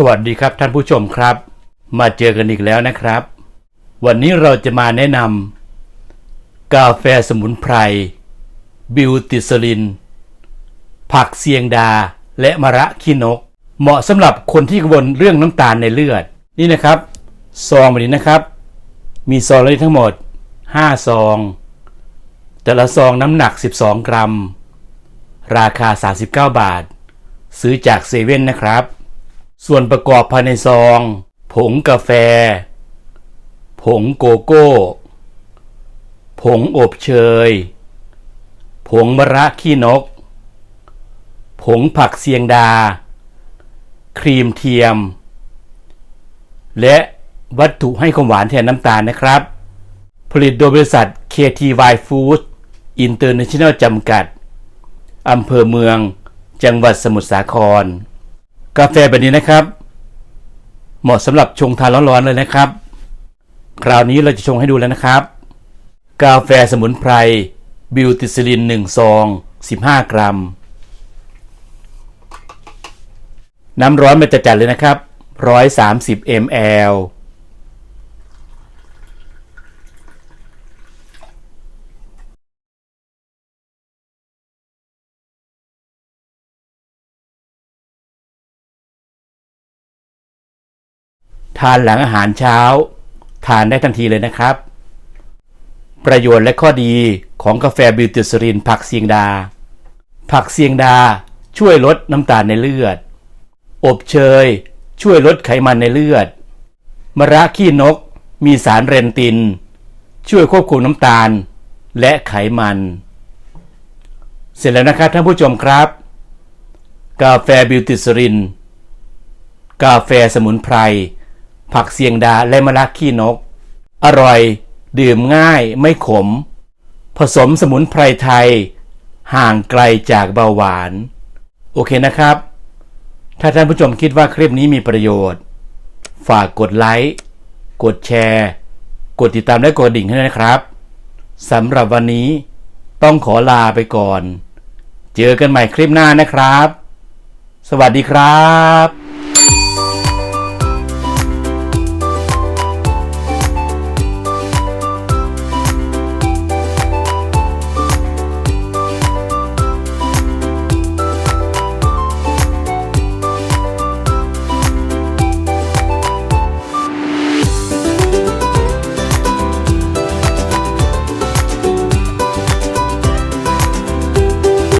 สวัสดีครับท่านผู้ชมครับ มาเจอกันอีกแล้วนะครับ วันนี้เราจะมาแนะนำกาแฟสมุนไพร บิวติสลิน ผักเซียงดาและมะระขี้นก เหมาะสำหรับคนที่กังวลเรื่องน้ำตาลในเลือด นี่นะครับซองแบบนี้นะครับ มีซองเลยทั้งหมด 5 ซอง แต่ละซองน้ำหนัก 12 กรัม ราคา 39 บาท ซื้อจากเซเว่นนะครับ ส่วนประกอบภายในซอง ผงกาแฟ ผงโกโก้ ผงอบเชย ผงมะระขี้นก ผงผักเซียงดา ครีมเทียม และวัตถุให้ความหวานแทนน้ำตาลนะครับ ผลิตโดยบริษัท KTY Food International จำกัด อำเภอเมือง จังหวัดสมุทรสาคร กาแฟแบบนี้นะครับ เหมาะสำหรับชงทานร้อนๆเลยนะครับ คราวนี้เราจะชงให้ดูแล้วนะครับ กาแฟสมุนไพรบิวติซิลิน1ซอง 15 กรัม น้ำร้อนมันจะจัดเลยนะครับ 130 ml ทานหลังอาหารเช้า ทานได้ทันทีเลยนะครับ ประโยชน์และข้อดีของกาแฟบิวติสรินผักเซียงดา ผักเซียงดาช่วยลดน้ำตาลในเลือด อบเชย ช่วยลดไขมันในเลือด มะระขี้นกมีสารเรนติน ช่วยควบคุมน้ำตาลและไขมัน เสร็จแล้วนะครับท่านผู้ชมครับ กาแฟบิวติสริน กาแฟสมุนไพร ผักเสียงดาและมะระขี้นก อร่อย ดื่มง่ายไม่ขม ผสมสมุนไพรไทย ห่างไกลจากเบาหวาน โอเคนะครับ ถ้าท่านผู้ชมคิดว่าคลิปนี้มีประโยชน์ ฝากกดไลค์ กดแชร์ กดติดตามและกดดิ่งให้ด้วยนะครับสำหรับวันนี้ต้องขอลาไปก่อน เจอกันใหม่คลิปหน้านะครับ สวัสดีครับ